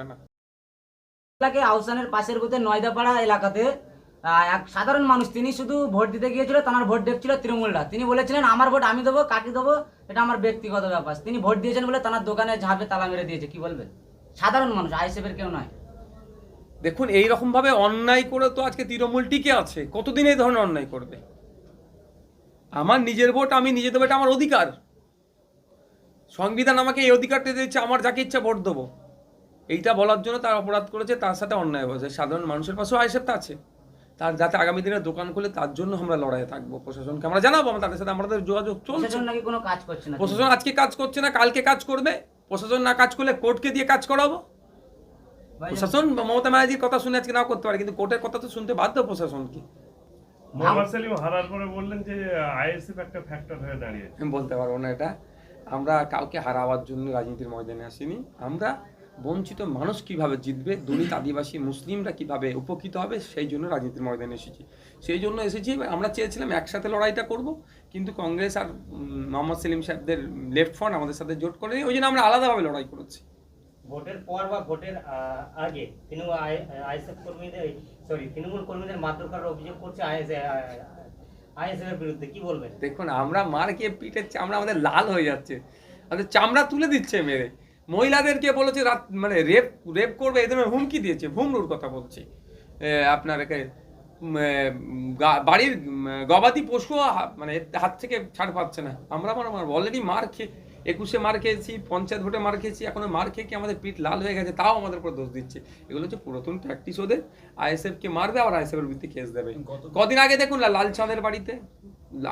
হবে না। এলাকায় আহসানের পাশের বুথে নয়দাপাড়া এলাকাতে এক সাধারণ মানুষ তিনি শুধু ভোট দিতে গিয়েছিল তার ভোট দেখছিল তৃণমূলরা। তিনি বলেছিলেন আমার ভোট আমি দেবো কাকে দেবো? এটা আমার ব্যক্তিগত ব্যাপার। তিনি ভোট দিয়েছেন বলে তার দোকানে ঝাঁপে তালা মেরে দিয়েছে। কি বলবেন? সাধারণ মানুষ আইসেফের কেউ নয়। দেখুন এই রকম ভাবে অন্যায় করে তো আজকে তৃণমূল টিকে আছে। কতদিন এই ধরনের অন্যায় করবে? আমার নিজের ভোট আমি নিজে দেবো এটা আমার অধিকার। সংবিধান আমাকে এই অধিকারটা দিচ্ছে আমার যাকে ইচ্ছা ভোট দেবো। এইটা বলার জন্য তার অপরাধ করেছে তার সাথে অন্যায় হয়েছে। সাধারণ মানুষের পাশেও আইসেপ্ট আছে। তার যাতে আগামী দিনে দোকান খুলে তার জন্য আমরা লড়াইয়ে থাকব। প্রশাসনকে আমরা জানাব আমরা তাদের সাথে আমাদের যোগাযোগ চলছে। প্রশাসন কাজ করছে না? প্রশাসন আজকে কাজ করছে না কালকে কাজ করবে। প্রশাসন না কাজ করলে কোর্টকে দিয়ে কাজ করাবো। প্রশাসন মমতা ব্যানার্জির কথা শুনে আজকে নাও করতে পারে কিন্তু কোর্টের কথা তো শুনতে বাধ্য প্রশাসনকে। মোহাম্মদ সেলিম হারার পরে বললেন যে আইএসএফ একটা ফ্যাক্টর হয়ে দাঁড়িয়েছে। বলতে পারব না এটা। আমরা কাউকে হারাবার জন্য রাজনীতির ময়দানে আসিনি। আমরা বঞ্চিত মানুষ কীভাবে জিতবে দলিত আদিবাসী মুসলিমরা কীভাবে উপকৃত হবে সেই জন্য রাজনীতির ময়দানে এসেছি। সেই জন্য এসেছি আমরা চেয়েছিলাম একসাথে লড়াইটা করব কিন্তু কংগ্রেস আর মোহাম্মদ সেলিম সাহেবদের লেফট ফ্রন্ট আমাদের সাথে জোট করেনি ওই জন্য আমরা আলাদাভাবে লড়াই করেছি। ভোটের পর বা ভোটের আগে তৃণমূল আইএসএফ কর্মীদের সরি তৃণমূল কর্মীদের মারধর করার অভিযোগ করছে আইএসএফ বিরুদ্ধে কি বলবেন? দেখুন আমরা মার খেয়ে পিঠের চামড়া আমাদের লাল হয়ে যাচ্ছে। আমাদের চামড়া তুলে দিচ্ছে মেরে। মহিলাদেরকে বলেছে রাত মানে রেপ রেপ করবে ধরনের হুমকি দিয়েছে ভুমরুর কথা বলছি। আপনার বাড়ির গবাদি পশুও হা- মানে হাত থেকে ছাড় পাচ্ছে না। আমরা আমার অলরেডি মার খেয়ে একুশে মার খেয়েছি পঞ্চায়েত ভোটে মার খেয়েছি এখন মার খেয়ে কি আমাদের পিঠ লাল হয়ে গেছে তাও আমাদের উপর দোষ দিচ্ছে। এগুলো হচ্ছে পুরাতন প্র্যাকটিস ওদের। আইএসএফ কে মারবে আবার আইএসএফ এর বিরুদ্ধে কেস দেবে। কদিন আগে দেখুন লাল চাঁদের বাড়িতে।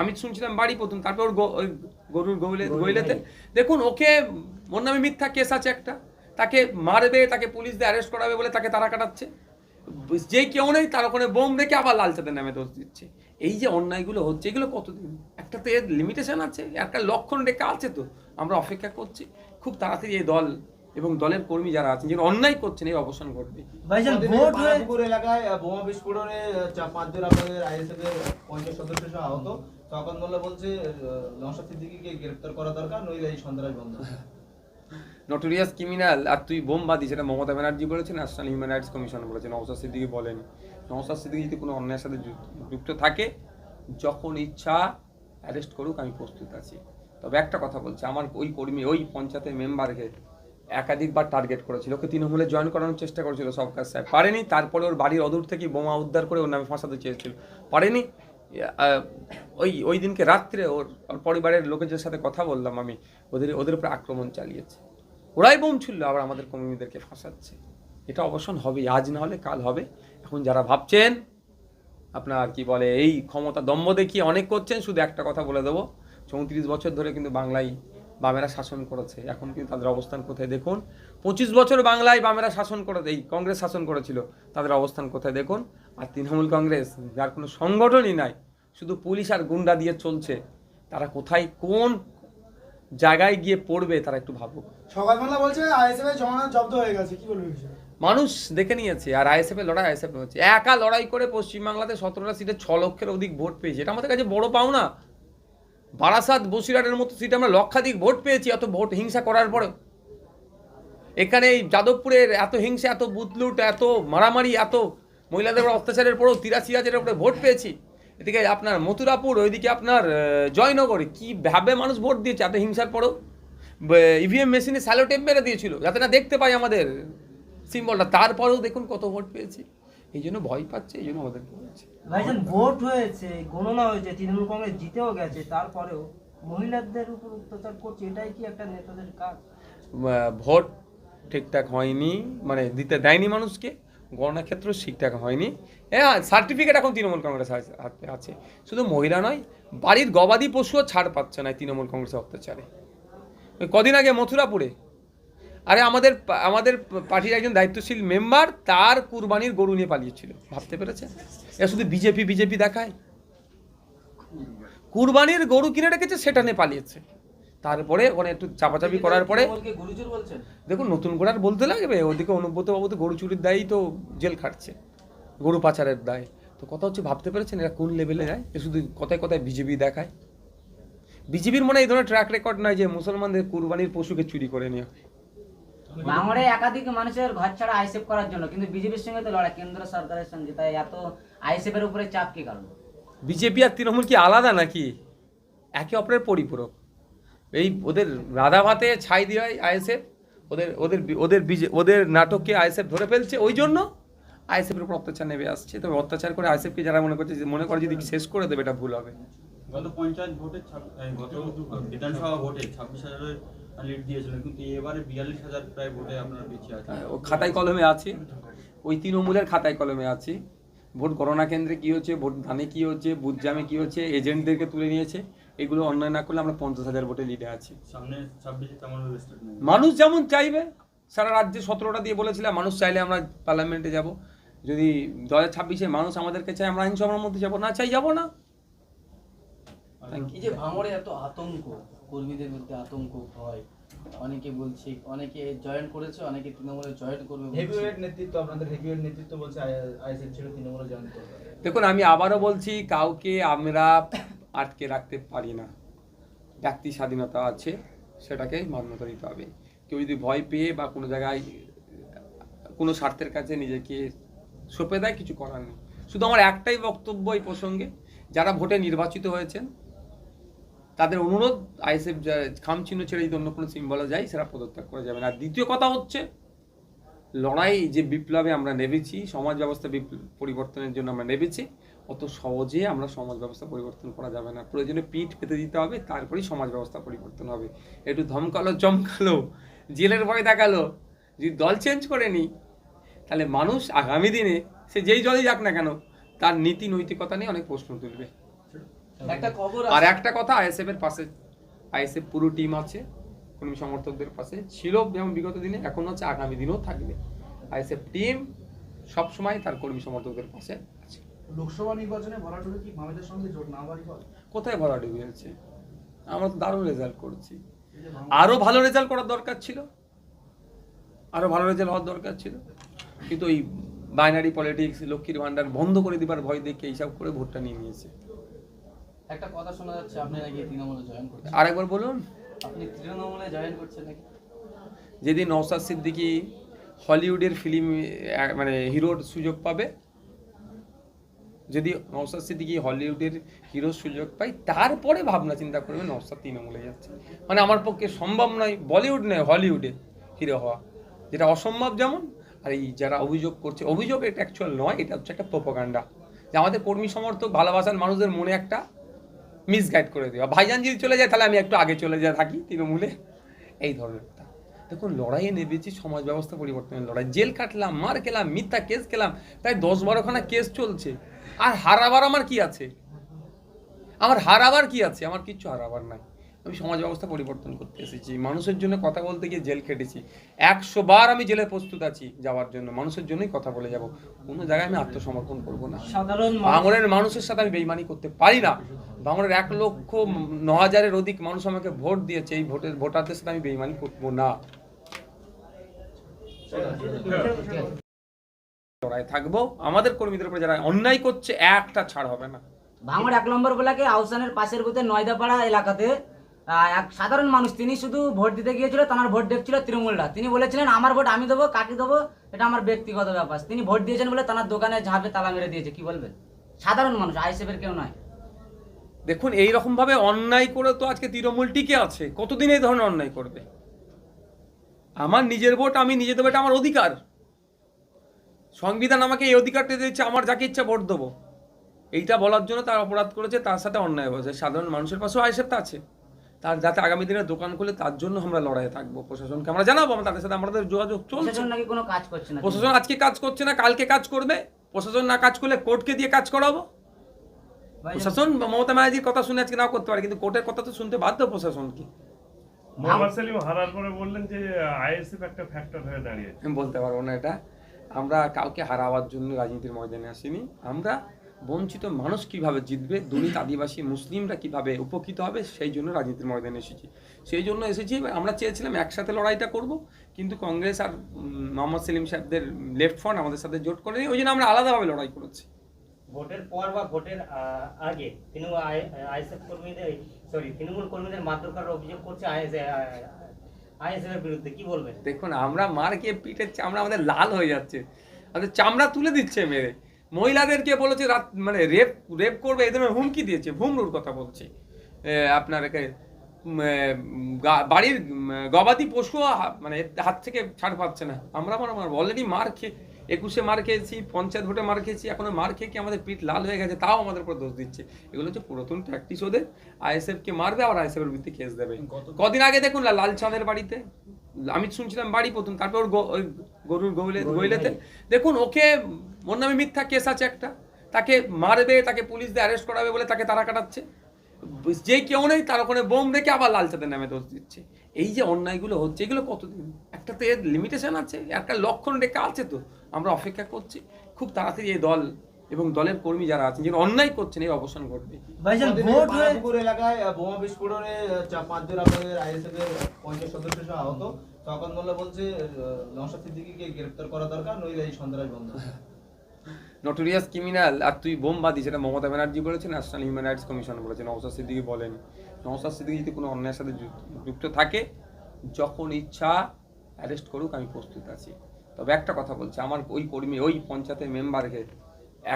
আমি শুনছিলাম বাড়ি প্রথম তারপর ওর গরুর গৌলে গইলেতে। দেখুন ওকে ওর নামে মিথ্যা কেস আছে একটা। তাকে মারবে তাকে পুলিশ দিয়ে অ্যারেস্ট করাবে বলে তাকে তারা কাটাচ্ছে। যে কেউ নেই তার ওখানে বোম রেখে আবার লাল চাঁদের নামে দোষ দিচ্ছে। এই যে অন্যায়গুলো হচ্ছে এগুলো কতদিন? একটা তো এর লিমিটেশন আছে একটা লক্ষণ রেখা আছে তো। আমরা অপেক্ষা করছি। খুব তাড়াতাড়ি এই দল এবং দলের কর্মী যারা আছেন যারা অন্যায় করছেন এই অবসান ঘটবে। এলাকায় বোমা বিস্ফোরণে পাঁচজন আপনাদের আইএসএফ এর পঞ্চাশ সদস্য আহত। তখন মোল্লা বলছে নওশাদ সিদ্দিকীকে গ্রেফতার করা দরকার নইলে এই সন্ত্রাস বন্ধ নটোরিয়াস ক্রিমিনাল আর তুই বোম বাদি সেটা মমতা ব্যানার্জি বলেছে ন্যাশনাল হিউম্যান রাইটস কমিশন বলেছে নওসাদ সিদ্দিকি বলেনি। নওসাদ সিদ্দিকি যদি কোনো অন্যায়ের সাথে যুক্ত থাকে যখন ইচ্ছা অ্যারেস্ট করুক আমি প্রস্তুত আছি। তবে একটা কথা বলছি আমার ওই কর্মী ওই পঞ্চায়েতের মেম্বারকে একাধিকবার টার্গেট করেছিল। ওকে তৃণমূলে জয়েন করানোর চেষ্টা করেছিল সবকাজ সাহেব পারেনি, তারপরে ওর বাড়ির অদূর থেকে বোমা উদ্ধার করে ওর নামে ফাঁসাতে চেয়েছিল। পারেনি ওই ওই দিনকে রাত্রে ওর পরিবারের লোকেদের সাথে কথা বললাম আমি। ওদের ওদের উপরে আক্রমণ চালিয়েছে। ওরাই বোম ছুড়লো, আবার আমাদের কর্মীদেরকে ফাঁসাচ্ছে। এটা অবসান হবে আজ না হলে কাল হবে। এখন যারা ভাবছেন, আপনার কি বলে, এই ক্ষমতা দম্ভ দেখিয়ে অনেক করছেন, শুধু একটা কথা বলে দেবো। চৌত্রিশ বছর ধরে কিন্তু বাংলায় বামেরা শাসন করেছে। এখন কিন্তু তাদের অবস্থান কোথায়? দেখুন পঁচিশ বছর বাংলায় বামেরা শাসন করে এই কংগ্রেস শাসন করেছিল তাদের অবস্থান কোথায় দেখুন? আর তৃণমূল কংগ্রেস যার কোনো সংগঠনই নাই শুধু পুলিশ আর গুন্ডা দিয়ে চলছে। তারা কোথায় কোন জায়গায় গিয়ে পড়বে তারা একটু ভাবুক। সকালবেলা বলছে আইএসএফ জব্দ হয়ে গেছে কি বলব? মানুষ দেখে নিয়েছে আর আইএসএফ এর লড়াই আইএসএফ হচ্ছে। একা লড়াই করে পশ্চিমবাংলাতে সতেরোটা সিটে ছ লক্ষের অধিক ভোট পেয়েছে। এটা আমাদের কাছে বড় পাওনা। বারাসাত বসিরহাটের মতো সিটে আমরা লক্ষাধিক ভোট পেয়েছি এত ভোট হিংসা করার পরেও। এখানে এই যাদবপুরের এত হিংসা, এত বুদলুট, এত মারামারি, এত মহিলাদের উপর অত্যাচারের পরেও তিরাশি হাজারের উপরে ভোট পেয়েছি। এদিকে আপনার মথুরাপুর, ওইদিকে আপনার জয়নগরে কি ভাবে মানুষ ভোট দিয়েছে এত হিংসার পরেও? ইভিএম মেশিনে স্যালো টেপ মেরে দিয়েছিল, যাতে না দেখতে পাই আমাদের সিম্বলটা তারপরেও দেখুন কত ভোট পেয়েছি। এই জন্য ভয় পাচ্ছে এই জন্য আমাদেরকে বলছে। ভাইজান ভোট হয়েছে গণনা হয়েছে তৃণমূল কংগ্রেস জিতেও গেছে তারপরেও মহিলাদের উপর অত্যাচার করছে এটাই কি একটা নেতাদের কাজ? ভোট ঠিকঠাক হয়নি মানে দিতে দেয়নি মানুষকে গণনা ক্ষেত্র ঠিকঠাক হয়নি। হ্যাঁ সার্টিফিকেট এখন তৃণমূল কংগ্রেস হাতে আছে। শুধু মহিলা নয় বাড়ির গবাদি পশুও ছাড় পাচ্ছে না তৃণমূল কংগ্রেসের অত্যাচারে। ওই কদিন আগে মথুরাপুরে আরে আমাদের আমাদের পার্টির একজন দায়িত্বশীল মেম্বার তার কুরবানির গরু নিয়ে পালিয়েছিল। ভাবতে পেরেছেন? এরা শুধু বিজেপি বিজেপি দেখায়। কুরবানির গরু কিনে রেখেছে সেটা নিয়ে পালিয়েছে। তারপরে ওখানে একটু চাপাচাপি করার পরে দেখুন নতুন করে আর বলতে লাগবে। ওদিকে অনুব্রত বাবু তো গরু চুরির দায়ই তো জেল খাটছে গরু পাচারের দায়। তো কথা হচ্ছে ভাবতে পেরেছেন এরা কোন লেভেলে যায়? এ শুধু কথায় কথায় বিজেপি দেখায়। বিজেপির মনে হয় এই ধরনের ট্র্যাক রেকর্ড নয় যে মুসলমানদের কুরবানির পশুকে চুরি করে নেওয়া। ভাঙড়ে একাধিক মানুষের ঘর ছাড়া আইসেফ করার জন্য কিন্তু বিজেপির সঙ্গে তো লড়াই কেন্দ্র সরকারের সঙ্গে। তাই এত আইসেফের উপরে চাপ কি কারণ বিজেপি আর তৃণমূল কি আলাদা নাকি? একে অপরের পরিপূরক। এই ওদের রাধা ভাতে ছাই দেওয়াই আইএসএফ ওদের ওদের ওদের বিজে ওদের নাটককে আইএসএফ ধরে ফেলছে ওই জন্য আইএসএফের উপর অত্যাচার নেমে আসছে। তবে অত্যাচার করে আইএসএফকে যারা মনে করছে মনে করে যদি শেষ করে দেবে এটা ভুল হবে। গত পঞ্চায়েত ভোটে গত বিধানসভা ভোটে ছাব্বিশ হাজারের লিড দিয়েছিলেন কিন্তু এবারে বিয়াল্লিশ হাজার প্রায় ভোটে আপনারা পিছিয়ে আছেন ও খাতায় কলমে আছে। ওই তৃণমূলের খাতায় কলমে আছে। ভোট গণনা কেন্দ্রে কি হচ্ছে ভোট ধানে কি হচ্ছে বুথ জামে কি হচ্ছে এজেন্টদেরকে তুলে নিয়েছে এগুলো অন্যায় না করলে আমরা পঞ্চাশ হাজার ভোটে লিডে আছি। মানুষ যেমন চাইবে সারা রাজ্যে সতেরোটা দিয়ে বলেছিলাম মানুষ চাইলে আমরা পার্লামেন্টে যাব। যদি দু হাজার ছাব্বিশে মানুষ আমাদেরকে চাই আমরা আইনসভার মধ্যে যাব না চাই যাব না. এই যে ভাঙড়ে এত আতঙ্ক কর্মীদের মধ্যে আতঙ্ক ভয় অনেকে বলছে অনেকে জয়েন করেছে অনেকে তৃণমূলে জয়েন করবে হেভিওয়েট নেতৃত্ব আপনাদের হেভিওয়েট নেতৃত্ব বলছে আইএসএফ ছেড়ে তৃণমূলে জয়েন করবে। দেখুন আমি আবারও বলছি কাউকে আমরা আটকে রাখতে পারি না। ব্যক্তি স্বাধীনতা আছে সেটাকে মান্যতা দিতে হবে। কেউ যদি ভয় পেয়ে বা কোনো জায়গায় কোনো স্বার্থের কাছে নিজেকে সঁপে দেয় কিছু করার নেই। শুধু আমার একটাই বক্তব্য এই প্রসঙ্গে যারা ভোটে নির্বাচিত হয়েছেন তাদের অনুরোধ, আইএসএফ খাম চিহ্ন ছেড়ে যদি অন্য কোনো সিম্বলে যায়, সেটা পদত্যাগ করা যাবে না। আর দ্বিতীয় কথা হচ্ছে, লড়াই যে বিপ্লবে আমরা নেমেছি, সমাজ ব্যবস্থা পরিবর্তনের জন্য আমরা নেমেছি, অত সহজে আমরা সমাজ ব্যবস্থা পরিবর্তন করা যাবে না। প্রয়োজনে পিঠ পেতে দিতে হবে, তারপরেই সমাজ ব্যবস্থা পরিবর্তন হবে। একটু ধমকালো, চমকালো, জেলের ভয় দেখাল, যদি দল চেঞ্জ করে নি, তাহলে মানুষ আগামী দিনে, সে যেই দলই যাক না কেন, তার নীতি নৈতিকতা নিয়ে অনেক প্রশ্ন তুলবে। একটা খবর আর একটা কথা আইএসএফ এর পাশে আইএসএফ পুরো টিম আছে কর্মী সমর্থকদের পাশে ছিল যেমন বিগত দিনে এখন হচ্ছে আগামী দিনেও থাকবে। আইএসএফ টিম সবসময় তার কর্মী সমর্থকদের পাশে আছে। লোকসভা নির্বাচনে কি মামেদের সঙ্গে জোট না বাড়ি কোথায় ভরাডুবি হয়েছে? আমরা তো দারুণ রেজাল্ট করছি। আরও ভালো রেজাল্ট করার দরকার ছিল। আরও ভালো রেজাল্ট হওয়ার দরকার ছিল। কিন্তু এই বাইনারি পলিটিক্স লক্ষ্মীর ভান্ডার বন্ধ করে দিবার ভয় দেখে এইসব করে ভোটটা নিয়ে নিয়েছে। একটা কথা শোনা যাচ্ছে আপনি নাকি তৃণমূলে জয়েন করছেন। আরেকবার বলুন। আপনি তৃণমূলে জয়েন করছেন নাকি? যেদিন নওসাদ সিদ্দিকি হলিউডের ফিল্ম মানে হিরোর সুযোগ পাবে যদি নওসাদ সিদ্দিকি হলিউডের হিরোর সুযোগ পাই তারপরে ভাবনা চিন্তা করবে নওসাদ তৃণমূলে যাচ্ছে। মানে আমার পক্ষে সম্ভব নয় বলিউড নয় হলিউডে হিরো হওয়া। যেটা অসম্ভব যেমন আর এই যারা অভিযোগ করছে অভিযোগ এটা অ্যাকচুয়াল নয় এটা হচ্ছে একটা প্রোপাগান্ডা যে আমাদের কর্মী সমর্থক ভালোবাসার মানুষদের মনে একটা মিসগাইড করে দেওয়া ভাইজান যদি চলে যায়, তাহলে আমি একটু আগে চলে যা থাকি তৃণমূলে। এই ধরনের দেখুন, লড়াইয়ে নেবেছি সমাজ ব্যবস্থা পরিবর্তনের লড়াই। জেল কাটলাম, মার খেলাম, মিথ্যা কেস খেলাম, প্রায় দশ বারোখানা কেস চলছে। আর হারাবার আমার কি আছে? আমার হারাবার কি আছে? আমার কিচ্ছু হারাবার নাই। আমি সমাজ ব্যবস্থা পরিবর্তন করতে এসেছি। মানুষের জন্য কথা বলতে গিয়ে জেল খেটেছি। একশো বার আমি জেলে প্রস্তুত আছি যাওয়ার জন্য। মানুষের জন্যই কথা বলে যাব। কোনো জায়গায় আমি আত্মসমর্পণ করব না। সাধারণ মানুষ মানুষের সাথে আমি বেইমানি করতে পারি না। ভাঙড়ের এক লক্ষ ন হাজারের অধিক মানুষ আমাকে ভোট দিয়েছে। এই ভোটের ভোটারদের সাথে আমি বেইমানি করব না। লড়াই থাকব। আমাদের কর্মীদের উপরে যারা অন্যায় করছে একটা ছাড় হবে না। ভাঙড় এক নম্বর ব্লকে আউসানের পাশের বুথে নয়দাপাড়া এলাকাতে এক সাধারণ মানুষ, তিনি শুধু ভোট দিতে গিয়েছিল, তার ভোট দেখছিল তৃণমূলরা। তিনি বলেছিলেন, আমার ভোট আমি দেবো, কাকে দেবো? এটা আমার ব্যক্তিগত ব্যাপার। তিনি ভোট দিয়েছেন বলে তার দোকানে ঝাঁপে তালা মেরে দিয়েছে, কি বলবেন? সাধারণ মানুষ আইসেফের কেউ নয়। দেখুন এই রকম ভাবে অন্যায় করে তো আজকে তৃণমূল টিকে আছে। কতদিন এই ধরনের অন্যায় করবে? আমার নিজের ভোট, আমি নিজে দেবো, এটা আমার অধিকার। সংবিধান আমাকে এই অধিকারটা দিয়েছে আমার যাকে ইচ্ছা ভোট দেবো। এইটা বলার জন্য তার অপরাধ করেছে, তার সাথে অন্যায় হয়েছে। সাধারণ মানুষের পাশেও আইসেপ্ট আছে। তার যাতে আগামী দিনে দোকান খুলে তার জন্য আমরা লড়াইয়ে থাকব। প্রশাসনকে আমরা জানাব আমরা তাদের সাথে আমাদের যোগাযোগ চলছে। প্রশাসন নাকি কোনো কাজ করছে না? প্রশাসন আজকে কাজ করছে না কালকে কাজ করবে। প্রশাসন না কাজ করলে কোর্টকে দিয়ে কাজ করাবো। প্রশাসন মমতা ব্যানার্জির কথা শুনে আজকে নাও করতে পারে কিন্তু কোর্টের কথা তো শুনতে বাধ্য প্রশাসনকে। মোহাম্মদ সেলিম হারার পরে বললেন যে আইএসএফ একটা ফ্যাক্টর হয়ে দাঁড়িয়েছে। আমি বলতে পারব না এটা। আমরা কাউকে হারাবার জন্য রাজনীতির ময়দানে আসিনি। আমরা বঞ্চিত মানুষ কীভাবে জিতবে দলিত আদিবাসী মুসলিমরা কীভাবে উপকৃত হবে সেই জন্য রাজনীতির ময়দানে এসেছি। সেই জন্য এসেছি আমরা চেয়েছিলাম একসাথে লড়াইটা করব কিন্তু কংগ্রেস আর মোহাম্মদ সেলিম সাহেবদের লেফট ফ্রন্ট আমাদের সাথে জোট করেনি ওই জন্য আমরা আলাদাভাবে লড়াই করেছি। ভোটের পর বা ভোটের আগে তৃণমূল আইএসএফ কর্মীদের সরি তৃণমূল কর্মীদের মারধর করার অভিযোগ করছে আইএসএফ এর বিরুদ্ধে কি বলবেন? দেখুন আমরা মার খেয়ে পিঠের চামড়া আমাদের লাল হয়ে যাচ্ছে। আমাদের চামড়া তুলে দিচ্ছে মেরে। মহিলাদেরকে বলেছে রাত মানে রেপ রেপ করবে ধরনের হুমকি দিয়েছে ভুমরুর কথা বলছে। আপনার বাড়ির গবাদি পশু মানে হাত থেকে ছাড় পাচ্ছে না। আমরা আমার অলরেডি মার খেয়ে একুশে মার খেয়েছি পঞ্চায়েত ভোটে মার খেয়েছি এখনও মার খেয়ে কি আমাদের পিঠ লাল হয়ে গেছে তাও আমাদের উপর দোষ দিচ্ছে। এগুলো হচ্ছে পুরাতন প্র্যাকটিস ওদের। আইএসএফ কে মারবে আবার আইএসএফ এর বিরুদ্ধে কেস দেবে। কদিন আগে দেখুন না লাল চাঁদের বাড়িতে। আমি শুনছিলাম বাড়ি প্রথম তারপর ওর গরুর গইলে গইলেতে দেখুন ওকে ওর নামে মিথ্যা কেস আছে একটা। তাকে মারবে তাকে পুলিশ দিয়ে অ্যারেস্ট করাবে বলে তাকে তারা কাটাচ্ছে। যে কেউ নেই তার ওখানে বোম রেখে আবার লাল চাঁদের নামে দোষ দিচ্ছে। এই যে অন্যায়গুলো হচ্ছে এগুলো কতদিন? একটা তো এর লিমিটেশন আছে একটা লক্ষণ রেখা আছে তো। আমরা অপেক্ষা করছি। খুব তাড়াতাড়ি এই দল এবং দলের কর্মী যারা আছেন যারা অন্যায় করছেন এই অবসান ঘটবে। ভাইজান ভোট হয়ে এলাকায় বোমা বিস্ফোরণে পাঁচজন আপনাদের আইএসএফ এর পঞ্চাশ সদস্য সহ আহত। শওকত মোল্লা বলছে নওশাদ সিদ্দিকীকে গ্রেফতার করা দরকার নইলে এই সন্ত্রাস বন্ধ। নটোরিয়াস ক্রিমিনাল আর তুই বোম বাদি সেটা মমতা ব্যানার্জি বলেছেন ন্যাশনাল হিউম্যান রাইটস কমিশন বলেছে নওসাদ সিদ্দিকি বলেন। নওসাদ সিদ্দিকি যদি কোনো অন্যায়ের সাথে যুক্ত থাকে যখন ইচ্ছা অ্যারেস্ট করুক আমি প্রস্তুত আছি। তবে একটা কথা বলছি আমার ওই কর্মী ওই পঞ্চায়েতের মেম্বারকে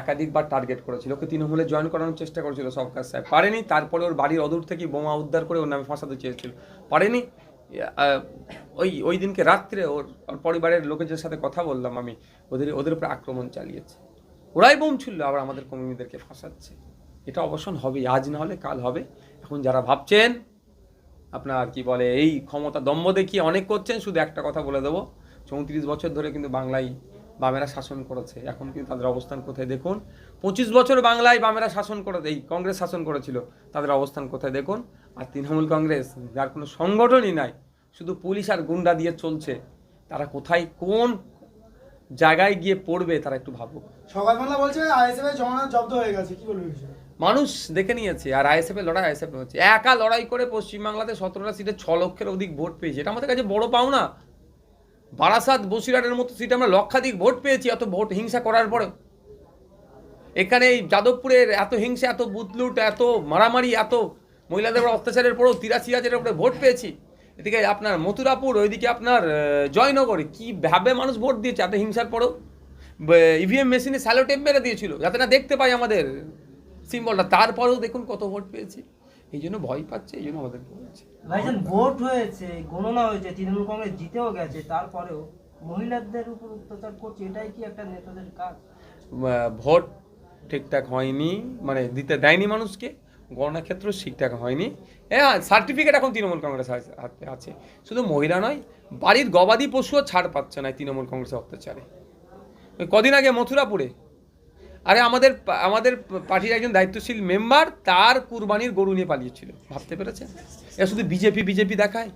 একাধিকবার টার্গেট করেছিল, ওকে তৃণমূলে জয়েন করানোর চেষ্টা করেছিল সরকার সাহেব। পারেনি, তারপরে ওর বাড়ির অদূর থেকে বোমা উদ্ধার করে ওর নামে ফাঁসাতে চেয়েছিল। পারেনি ওই ওই দিনকে রাত্রে ওর পরিবারের লোকেদের সাথে কথা বললাম আমি, ওদের ওদের উপর আক্রমণ চালিয়েছে। ওরাই বোম ছুড়ল, আবার আমাদের কর্মীদেরকে ফাঁসাচ্ছে। এটা অবসান হবে আজ না হলে কাল হবে। এখন যারা ভাবছেন, আপনার কি বলে, এই ক্ষমতা দম্ভ দেখিয়ে অনেক করছেন, শুধু একটা কথা বলে দেবো, চৌত্রিশ বছর ধরে কিন্তু বাংলায় বামেরা শাসন করেছে। এখন কিন্তু তাদের অবস্থান কোথায়? দেখুন পঁচিশ বছর বাংলায় বামেরা শাসন করে এই কংগ্রেস শাসন করেছিল তাদের অবস্থান কোথায়? দেখুন আর তৃণমূল কংগ্রেস যার কোনো সংগঠনই নাই শুধু পুলিশ আর গুন্ডা দিয়ে চলছে। তারা কোথায় কোন জায়গায় গিয়ে পড়বে তারা একটু ভাবুক। সকালবেলা বলছে আইএসএফ এর জমানত জব্দ হয়ে গেছে কি বলবে মানুষ দেখে নিয়েছে আর আইএসএফ এর লড়াই আইএসএফ হচ্ছে। একা লড়াই করে পশ্চিমবাংলাতে সতেরোটা সিটে ছ লক্ষের অধিক ভোট পেয়েছে। এটা আমাদের কাছে বড় পাওনা। বারাসাত বসিরহাটের মতো সিটে আমরা লক্ষাধিক ভোট পেয়েছি এত ভোট হিংসা করার পরে এখানে এই যাদবপুরের এত হিংসা, এত বুথলুট এত মারামারি, এত মহিলাদের অত্যাচারের পরেও তিরাশি হাজারের উপরে ভোট পেয়েছি। এদিকে আপনার মথুরাপুর, ওইদিকে আপনার জয়নগরে, কি ভাবে মানুষ ভোট দিয়েছে এত হিংসার পরেও। ইভিএম মেশিনে স্যালো টেপ মেরে দিয়েছিল, যাতে না দেখতে পাই আমাদের সিম্বলটা তারপরেও দেখুন কত ভোট পেয়েছি। এই জন্য ভয় পাচ্ছে এই জন্য আমাদেরকে বলছে। ভাইজান ভোট হয়েছে গণনা হয়েছে তৃণমূল কংগ্রেস জিতেও গেছে তারপরেও মহিলাদের উপর অত্যাচার করছে এটাই কি একটা নেতাদের কাজ? ভোট ঠিকঠাক হয়নি মানে দিতে দেয়নি মানুষকে গণনা ক্ষেত্র ঠিকঠাক হয়নি। হ্যাঁ সার্টিফিকেট এখন তৃণমূল কংগ্রেস হাতে- আছে। শুধু মহিলা নয় বাড়ির গবাদি পশুও ছাড় পাচ্ছে না তৃণমূল কংগ্রেসের অত্যাচারে। ওই কদিন আগে মথুরাপুরে আরে আমাদের আমাদের পার্টির একজন দায়িত্বশীল মেম্বার তার কুরবানির গরু নিয়ে পালিয়েছিল। ভাবতে পেরেছেন? এটা শুধু বিজেপি বিজেপি দেখায়।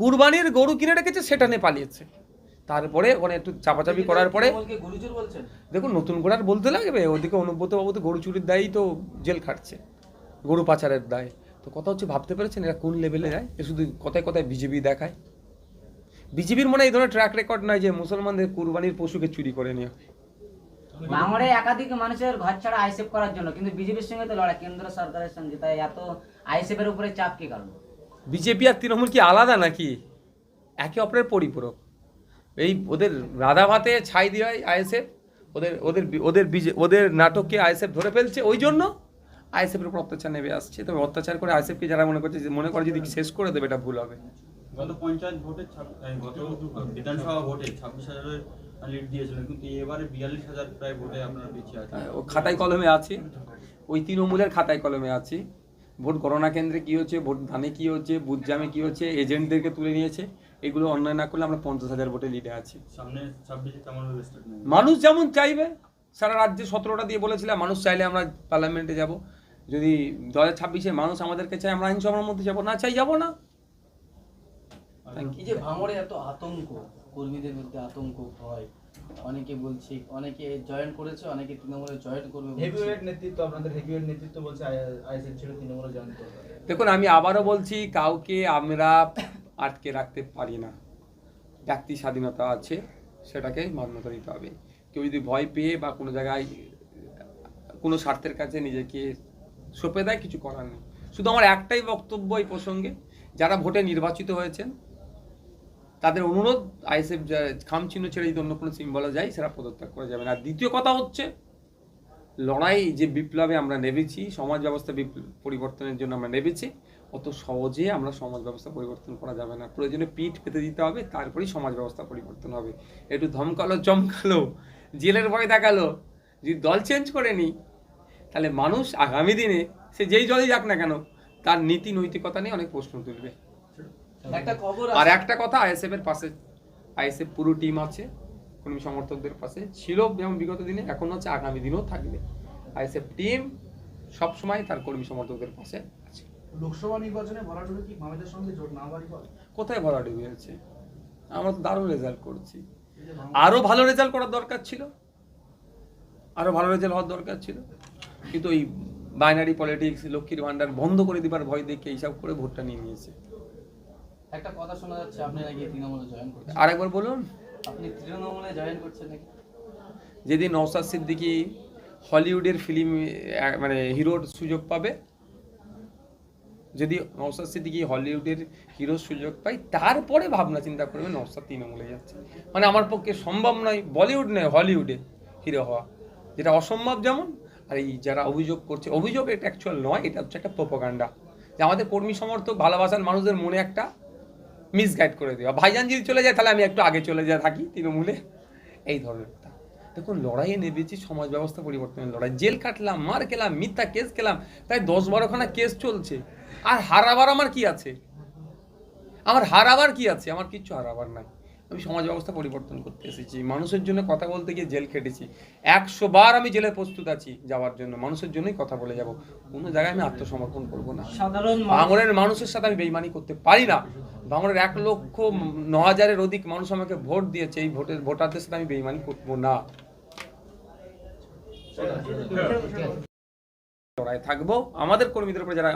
কুরবানির গরু কিনে রেখেছে সেটা নিয়ে পালিয়েছে। তারপরে ওখানে একটু চাপাচাপি করার পরে দেখুন নতুন করে আর বলতে লাগবে ওদিকে অনুব্রত বাবু তো গরু চুরির দায়ই তো জেল খাটছে গরু পাচারের দায়। তো কথা হচ্ছে ভাবতে পেরেছেন এরা কোন লেভেলে যায়? এ শুধু কথায় কথায় বিজেপি দেখায়। বিজেপির মনে হয় এই ধরনের ট্র্যাক রেকর্ড নাই যে মুসলমানদের কুরবানির পশুকে চুরি করে নিয়ে ভাঙড়ে একাধিক মানুষের ঘর ছাড়া আইসেফ করার জন্য কিন্তু বিজেপির সঙ্গে তো লড়াই কেন্দ্র সরকারের সঙ্গে। তাই এত আইসেফ এর উপরে চাপ কি কারণ বিজেপি আর তৃণমূল কি আলাদা নাকি? একে অপরের পরিপূরক। এই ওদের রাধা ভাতে ছাই দিয়ে আইএসএফ ওদের ওদের ওদের বিজে ওদের নাটককে আইএসএফ ধরে ফেলছে ওই জন্য আইএসএফের উপর অত্যাচার নেমে আসছে। তবে অত্যাচার করে আইএসএফকে যারা মনে করছে মনে করে যদি শেষ করে দেবে এটা ভুল হবে। গত পঞ্চায়েত ভোটে গত বিধানসভা ভোটে ছাব্বিশ হাজারের লিড দিয়েছিলেন কিন্তু এবারে বিয়াল্লিশ হাজার প্রায় ভোটে আপনারা পিছিয়ে আছেন। ও খাতায় কলমে আছে। ওই তৃণমূলের খাতায় কলমে আছি। ভোট গণনা কেন্দ্রে কী হচ্ছে ভোট ধানে কী হচ্ছে বুথ জামে কী হচ্ছে এজেন্টদেরকে তুলে নিয়েছে। এগুলো অন্যায় না করলে আমরা পঞ্চাশ হাজার ভোটে লিডে আছি। সামনে ছাব্বিশে মানুষ যেমন চাইবে সারা রাজ্যে সতেরোটা দিয়ে বলেছিলাম মানুষ চাইলে আমরা পার্লামেন্টে যাব। যদি দু হাজার ছাব্বিশে মানুষ আমাদেরকে চাই আমরা আইনসভার মধ্যে যাব। না চাই যাব না. এই যে ভাঙড়ে এত আতঙ্ক কর্মীদের মধ্যে আতঙ্ক ভয় অনেকে বলছে অনেকে জয়েন করেছে অনেকে তৃণমূলে জয়েন করবে হেভিওয়েট নেতৃত্ব আপনাদের হেভিওয়েট নেতৃত্ব বলছে আইএসএফ ছেড়ে তৃণমূলে জয়েন করবে। দেখুন আমি আবারও বলছি কাউকে আমরা আটকে রাখতে পারি না। ব্যক্তি স্বাধীনতা আছে সেটাকে মান্যতা দিতে হবে। কেউ যদি ভয় পেয়ে বা কোনো জায়গায় কোনো স্বার্থের কাছে নিজেকে সঁপে দেয় কিছু করার নেই। শুধু আমার একটাই বক্তব্য এই প্রসঙ্গে যারা ভোটে নির্বাচিত হয়েছেন তাদের অনুরোধ, আইএসএফ খাম চিহ্ন ছেড়ে যদি অন্য কোনো সিম্বলে যায় সেটা পদত্যাগ করা যাবে না। দ্বিতীয় কথা হচ্ছে, লড়াই যে বিপ্লবে আমরা নেমেছি, সমাজ ব্যবস্থা পরিবর্তনের জন্য আমরা নেমেছি, অত সহজে আমরা সমাজ ব্যবস্থা পরিবর্তন করা যাবে না। প্রয়োজনে পিঠ পেতে দিতে হবে, তারপরেই সমাজ ব্যবস্থা পরিবর্তন হবে। একটু ধমকালো, চমকালো, জেলের ভয় দেখাল, যদি দল চেঞ্জ করে নিই তাহলে মানুষ আগামী দিনে, সে যেই দলই যাক না কেন, তার নীতি নৈতিকতা নিয়ে অনেক প্রশ্ন তুলবে। আর একটা কথা আইএসএফ এর পাশে আইএসএফ পুরো টিম আছে কর্মী সমর্থকদের পাশে ছিল যেমন বিগত দিনে এখন হচ্ছে আগামী দিনেও থাকবে। আইএসএফ টিম সবসময় তার কর্মী সমর্থকদের পাশে আছে। লোকসভা নির্বাচনে ভরাডুবি কি মামেদের সঙ্গে জোট না ফল কোথায় ভরাডুবি হয়েছে আমরা তো দারুণ রেজাল্ট করছি। এই যে মামা- আরও ভালো রেজাল্ট করার দরকার ছিল। আরও ভালো রেজাল্ট হওয়ার দরকার ছিল। কিন্তু ওই বাইনারি পলিটিক্স লক্ষ্মীর ভান্ডার বন্ধ করে দিবার ভয় দেখে এইসব করে ভোটটা নিয়ে নিয়েছে। একটা কথা শোনা যাচ্ছে আপনি নাকি তৃণমূলে জয়েন করছেন। আরেকবার বলুন। আপনি তৃণমূলে জয়েন করছেন নাকি? যেদিন নওসাদ সিদ্দিকি হলিউডের ফিল্ম মানে হিরোর সুযোগ পাবে যদি নওসাদ সিদ্দিকি হলিউডের হিরোর সুযোগ পাই তারপরে ভাবনা চিন্তা করবে নওসাদ তৃণমূলে যাচ্ছে। মানে আমার পক্ষে সম্ভব নয় বলিউড নয় হলিউডে হিরো হওয়া। যেটা অসম্ভব যেমন আর এই যারা অভিযোগ করছে অভিযোগ এটা অ্যাকচুয়াল নয় এটা হচ্ছে একটা প্রোপাগান্ডা যে আমাদের কর্মী সমর্থক ভালোবাসার মানুষদের মনে একটা মিসগাইড করে দেওয়া ভাইজান যদি চলে যায়, তাহলে আমি একটু আগে চলে যা থাকি তৃণমূলে। এই ধরনেরটা। দেখুন, লড়াইয়ে নেবেছি সমাজ ব্যবস্থা পরিবর্তনের লড়াই। জেল কাটলাম, মার খেলাম, মিথ্যা কেস খেলাম, প্রায় দশ বারোখানা কেস চলছে। আর হারাবার আমার কি আছে? আমার হারাবার কি আছে? আমার কিচ্ছু হারাবার নাই। আমি সমাজ ব্যবস্থা পরিবর্তন করতে এসেছি। মানুষের জন্য কথা বলতে গিয়ে জেল খেটেছি। একশো বার আমি জেলে প্রস্তুত আছি যাওয়ার জন্য। মানুষের জন্যই কথা বলে যাব। কোনো জায়গায় আমি আত্মসমর্পণ করব না। সাধারণ মানুষ মানুষের সাথে আমি বেইমানি করতে পারি না। ভাঙড়ের এক লক্ষ ন হাজারের অধিক মানুষ আমাকে ভোট দিয়েছে। এই ভোটের ভোটারদের সাথে আমি বেইমানি করব না। লড়াই থাকব। আমাদের কর্মীদের উপরে যারা